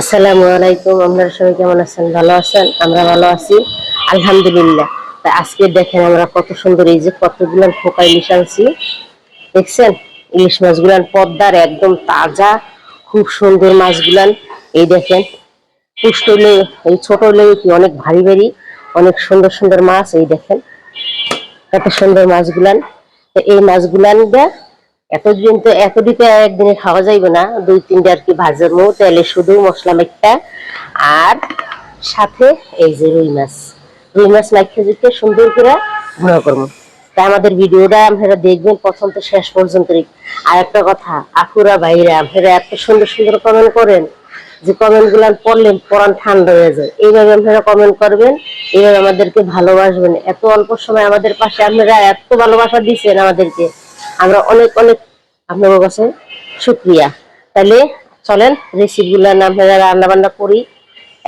আসসালামু আলাইকুম আপনারা সবাই কেমন আছেন? ভালো আছেন? আমরা ভালো আছি, আলহামদুলিল্লাহ। তা আজকে দেখেন আমরা কত সুন্দর এই যে কতগুলো ফোকা ইলিশ আনছি। দেখছেন? ইলিশ মাছগুলান পদ্মার একদম তাজা, খুব সুন্দর মাছগুলান। এই দেখেন, পুষ্ট হলে এই ছোট হলে কি অনেক ভারী ভারী, অনেক সুন্দর সুন্দর মাছ, এই দেখেন। কত সুন্দর মাছগুলান। এই মাছগুলান এতদিন তো এতদিকে একদিনে খাওয়া যাইবে না। দুই তিনটা আর কি ভাজার মো, তেলে শুধু মশলা মেঘটা আর সাথে এই যে রুই মাছ। রুই মাছ মাইখে দিতে সুন্দর করে গুঁড়ো করব। তা আমাদের ভিডিওটা আপনারা দেখবেন, প্রথম তো শেষ পর্যন্ত আর একটা কথা আকুরা ভাইরা, আপনারা এত সুন্দর সুন্দর কমেন্ট করেন যে কমেন্টগুলো পড়লে পড়ান ঠান্ডা হয়ে যায়। এইভাবে আপনারা কমেন্ট করবেন, এইভাবে আমাদেরকে ভালোবাসবেন। এত অল্প সময় আমাদের পাশে আপনারা এত ভালোবাসা দিচ্ছেন আমাদেরকে। আমরা অনেক অনেক আপনাদের কাছে শুক্রিয়া। তাহলে চলেন রেসিপি গুলো আপনারা রান্না বান্না করি।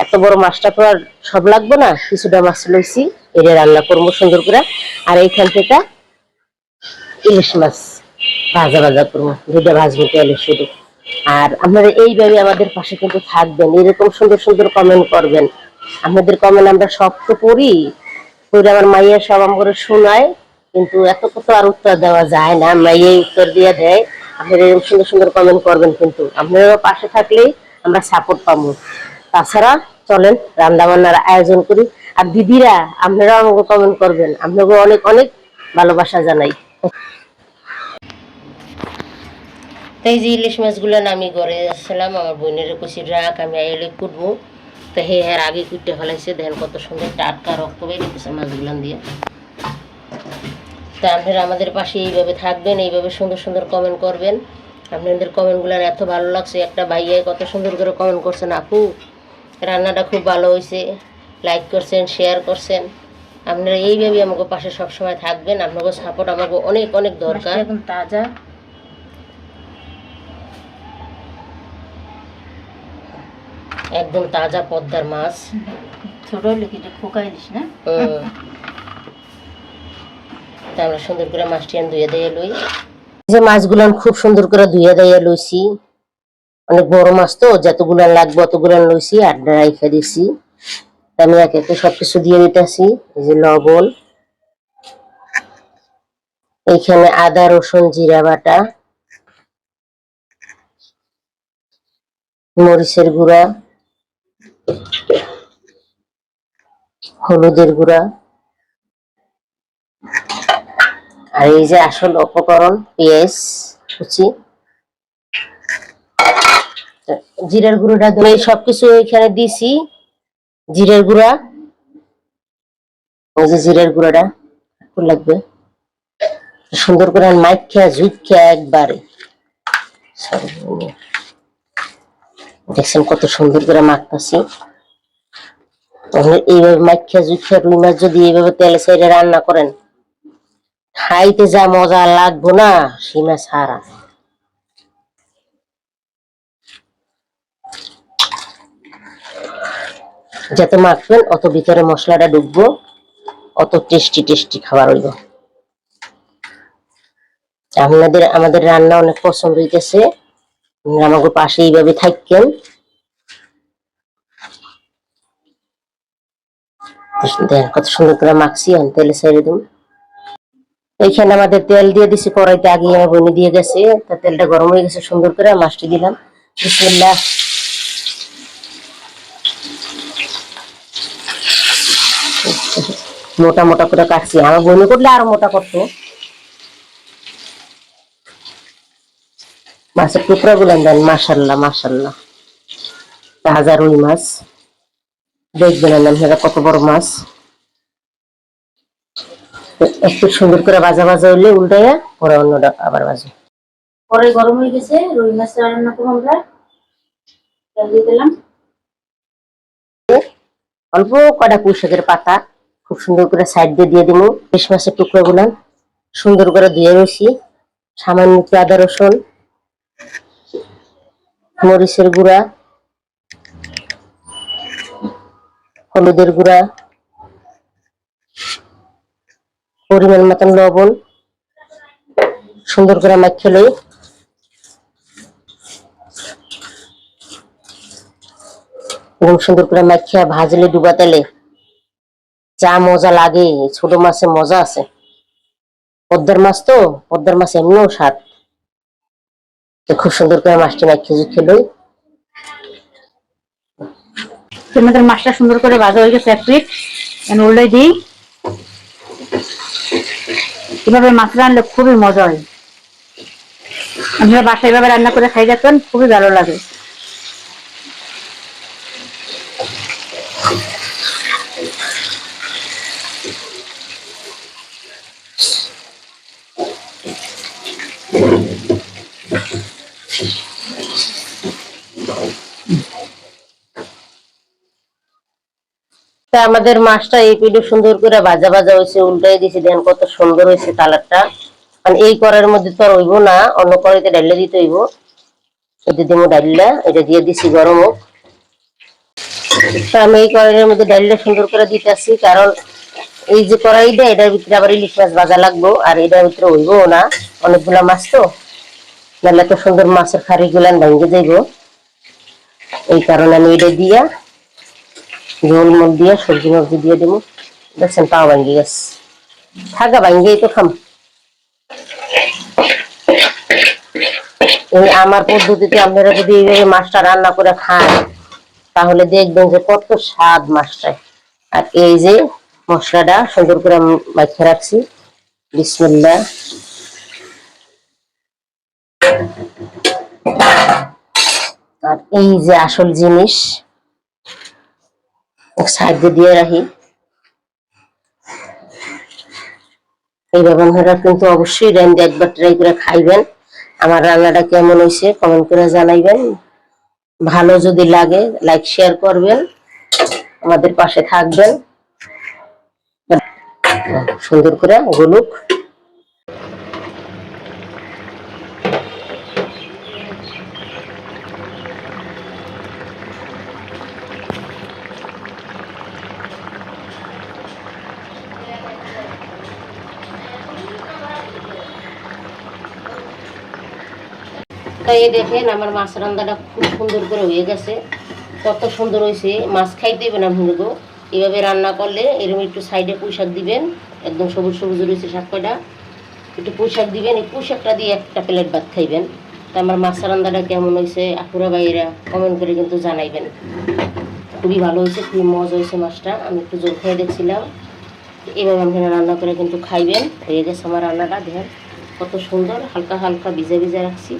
এত বড় মাছটা তো আর সব লাগবে না, কিছুটা মাছ লইছি এটা রান্না করব সুন্দর করে। আর এইখান থেকে ইলিশ মাছ ভাজা ভাজা করব দুটা ভাজবো তেলে শুধু। আর আপনারা এইভাবে আমাদের পাশে কিন্তু থাকবেন, এরকম সুন্দর সুন্দর কমেন্ট করবেন। আপনাদের কমেন্ট আমরা সব তো পড়ি, পড়ে আমার মাইয়া সব আমার শোনায়। কিন্তু এত কত আর উত্তর দেওয়া যায় না মাইয়াই উত্তর দিয়ে দেয় আপনারা এরকম সুন্দর সুন্দর কমেন্ট করবেন কিন্তু। আপনারা পাশে থাকলেই আমরা সাপোর্ট পাবো। তাছাড়া চলেন রান্না বান্নার আয়োজন করি। আর দিদিরা, আপনারাও আমাকে কমেন্ট করবেন। আপনাকে অনেক অনেক ভালোবাসা জানাই। তো এই যে ইলিশ মাছগুলো আমি ঘরে আসছিলাম, আমার বোনের কুচি রাখ আমি এলে কুটবো। তো হে হ্যাঁ আগে কুটতে ফেলাইছে। দেখেন কত সুন্দর টাটকা রক্ত বেরিয়েছে মাছগুলো দিয়ে। আপনারা আমাদের পাশে এইভাবে থাকবেন এইভাবে সুন্দর সুন্দর কমেন্ট করবেন। আপনাদের কমেন্টগুলো এত ভালো লাগছে একটা ভাইয়াই কত সুন্দর করে কমেন্ট করছেন আপু রান্নাটা খুব ভালো হয়েছে। লাইক করছেন শেয়ার করছেন। আপনারা এইভাবে আমাকে পাশে সবসময় থাকবেন আপনাকে সাপোর্ট আমাকে অনেক অনেক দরকার। এখন তাজা। একদম তাজা পদ্মার মাছ। ছোট খোকাই দিস না। তা আমরা সুন্দর করে মাছটি ধুয়ে দিয়ে লই। যে মাছগুলো খুব সুন্দর করে ধুয়ে দিয়ে লইছি। অনেক বড় মাছ তো, যতগুলো লাগবে অতগুলো লইছি আর রাইখে দিছি। আমি একে একে সবকিছু দিয়ে দিতেছি, এই যে লবণ। এইখানে আদা, রসুন, জিরা বাটা। মরিচের গুঁড়া। হলুদের গুঁড়া। আর এই যে আসল উপকরণ, পেঁয়াজ কুচি জিরের গুঁড়োটা ধরে সবকিছু এখানে দিছি। জিরের গুঁড়া ওই যে জিরের গুঁড়াটা লাগবে। সুন্দর করে মাইক খেয়া মাইখা ঝুঁকা একবারে। দেখছেন কত সুন্দর করে মাখতাছি। এইভাবে মাইখা ঝুঁকা রুই মাছ যদি এইভাবে তেলে সাইডে রান্না করেন খাইতে যা মজা লাগবো না, সীমা ছাড়া। যত মাখবেন, অত ভিতরে মশলাটা ঢুকবো অত টেস্টি টেস্টি খাবার হইব। আপনাদের, আমাদের রান্না অনেক পছন্দ হইতেছে। আমাকে পাশে এইভাবে থাকেন দেখেন কত সুন্দর করে মাখছি তেলে ছেড়ে দেবো। এইখানে আমাদের তেল দিয়ে দিছি, কড়াইতে আগে আমার বনি দিয়ে গেছে। তা তেলটা গরম হয়ে গেছে, সুন্দর করে মাছটি দিলাম। বিসমিল্লাহ। মোটা মোটা করে কাটছি। আমার বনি করলে আরও মোটা করতো। মাছের টুকরা গুলো দেন মাসাল্লাহ মাসাল্লাহ তাজা রুই মাছ। দেখবেন কত বড় মাছ। একটু সুন্দর করে ভাজা ভাজা হইলে উল্টাইয়া পরে অন্যটা আবার ভাজা পরে গরম হয়ে গেছে রুই মাছ রান্না করব আমরা। তেল দিয়ে দিলাম। অল্প কটা পুঁইশাকের পাতা খুব সুন্দর করে সাইড দিয়ে দিয়ে দিব। বেশ মাছের টুকরো গুলা সুন্দর করে ধুয়ে রয়েছি। সামান্য একটু আদা রসুন মরিচের গুঁড়া হলুদের গুঁড়া পরিমাণ মতন লবণ সুন্দর করে মাখিয়ে লই। এরকম সুন্দর করে মাখিয়া ভাজলে, ডুবা তেলে। যা মজা লাগে, ছোট মাছে মজা আছে। পদ্মার মাছ তো, পদ্মার মাছ এমনিও স্বাদ। খুব সুন্দর করে মাছটি মাখিয়ে খেলোই তোমাদের মাছটা সুন্দর করে ভাজা হয়ে গেছে এক উল্টাই দিই। এভাবে মাছ রান্নলে খুবই মজা হয়। আপনারা বাসায় এভাবে রান্না করে খাই যাচ্ছেন খুবই ভালো লাগে। তা আমাদের মাছটা এই পিঠে সুন্দর করে ভাজা ভাজা হয়েছে, উল্টাই দিয়েছি দেন কত সুন্দর হয়েছে কালারটা। কারণ এই করার মধ্যে তো আর হইব না, অন্য কড়াইতে ডাইলে দিতে হইব। এতে দিব ডাইলটা, এটা দিয়ে দিছি গরম হোক। আমি এই কড়াইয়ের মধ্যে ডাইলটা সুন্দর করে দিতেছি, কারণ এই যে কড়াইটা, এটার ভিতরে আবার ইলিশ মাছ ভাজা লাগবো, আর এটার ভিতরে হইব না। অনেকগুলা মাছ তো, নাহলে তো সুন্দর মাছের খারি গুলান ভেঙে যাইব। এই কারণে আমি এটা দিয়া ঝোল মুল দিয়ে সবজি মবজি দিয়ে দেবো দেখছেন তাও ভাঙ্গি গেছে থাকা ভাঙ্গিয়েই তো খাম এই আমার পদ্ধতিতে আপনারা যদি এইভাবে মাছটা রান্না করে খান তাহলে দেখবেন যে কত স্বাদ মাছটায় আর এই যে মশলাটা সুন্দর করে আমি মাখিয়ে রাখছি বিসমিল্লা আর এই যে আসল জিনিস সাইড দিয়ে রাখি। এইভাবে আপনারা কিন্তু অবশ্যই রেঞ্জ একবার ট্রাই করে খাইবেন। আমার রান্নাটা কেমন হয়েছে কমেন্ট করে জানাইবেন। ভালো যদি লাগে লাইক শেয়ার করবেন। আমাদের পাশে থাকবেন। সুন্দর করে গলুক। তাই দেখেন আমার মাছ রান্নাটা খুব সুন্দর করে হয়ে গেছে। কত সুন্দর হয়েছে, মাছ খাইতে দেবেন আপনাদের এইভাবে রান্না করলে এরকম একটু সাইডে পুঁই শাক দিবেন, একদম সবুজ সবুজ রয়েছে শাক কয়টা একটু পুঁই শাক দিবেন, এই পুঁই শাকটা দিয়ে একটা প্লেট ভাত খাইবেন। তা আমার মাছ রান্নাটা কেমন হয়েছে, আপুরা ভাইয়েরা কমেন্ট করে কিন্তু জানাইবেন। খুবই ভালো হয়েছে, খুবই মজা হয়েছে মাছটা। আমি একটু জোর খেয়ে দেখছিলাম। এভাবে আপনারা রান্না করে কিন্তু খাইবেন। হয়ে গেছে আমার রান্নাটা, দেখেন। কত সুন্দর, হালকা হালকা ভিজে ভিজে রাখছি।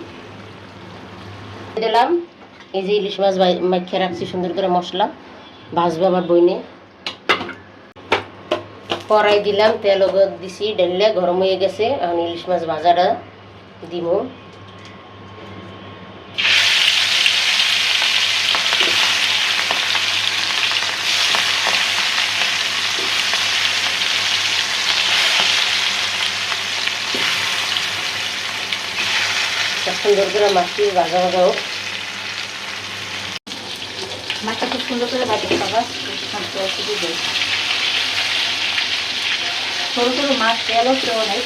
দিলাম। এই যে ইলিশ মাছ মাখিয়ে রাখছি সুন্দর করে মশলা। ভাজবো আমার বইনে। কড়াই দিলাম, তেল দিছি ডেললে গরম হয়ে গেছে। এখন ইলিশ মাছ ভাজাটা দিব। সুন্দর করে মাছটি ভাজা ভাজা হোক। মাছটা খুব সুন্দর করে ভাজি খাবার ছোট ছোট মাছ তেলও কেউ নেই।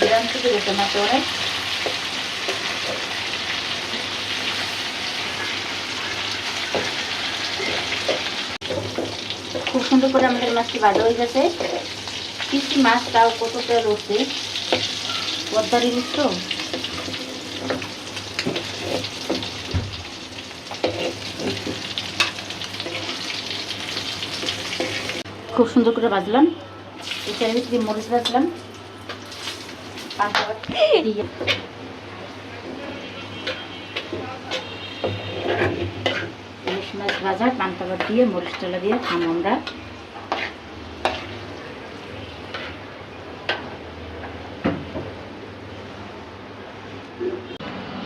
গ্রাম থেকে মাছ অনেক সুন্দর করে আমাদের মাছটি ভাজা হয়ে গেছে। কিছু মাছ তাও কত তেল উঠছে পদ্মার ইলিশ খুব সুন্দর করে ভাজলাম। এটার ভিতরে মরিচ দিয়ে ইলিশ মাছ ভাজা, পান্তা দিয়ে, মরিচ টলা দিয়ে খাম আমরা।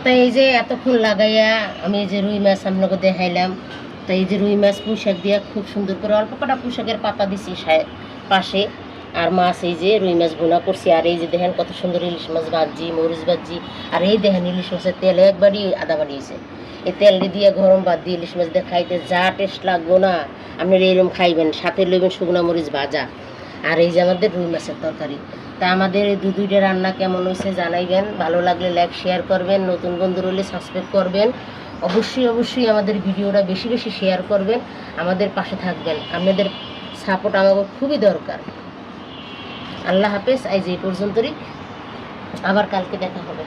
তো এই যে এতক্ষণ লাগাইয়া আমি এই যে রুই মাছ আপনাকে দেখাইলাম, তো এই যে রুই মাছ পুঁশাক দিয়া খুব সুন্দর করে অল্প কটা পুঁশাকের পাতা দিছি পাশে, আর মাছ এই যে রুই মাছ ভুনা করছি, আর এই যে দেখেন কত সুন্দর ইলিশ মাছ ভাজি, মরিচ ভাজি, আর এই দেখেন ইলিশ মাছের তেল একবারই আদা বাড়িয়েছে এই তেল দিয়ে গরম ভাত দিয়ে ইলিশ মাছ দিয়ে খাইতে যা টেস্ট লাগবো না, আপনারা এরকম খাইবেন, সাথে লইবেন শুকনো মরিচ ভাজা। আর এই যে আমাদের রুই মাছের তরকারি। তা আমাদের এই দু দুইটা রান্না কেমন হয়েছে জানাইবেন। ভালো লাগলে লাইক শেয়ার করবেন। নতুন বন্ধু হলে সাবস্ক্রাইব করবেন। অবশ্যই অবশ্যই আমাদের ভিডিওটা বেশি বেশি শেয়ার করবেন। আমাদের পাশে থাকবেন। আপনাদের সাপোর্ট আমাকে খুবই দরকার। আল্লাহ হাফেজ। আজ এই পর্যন্তই। আবার কালকে দেখা হবে।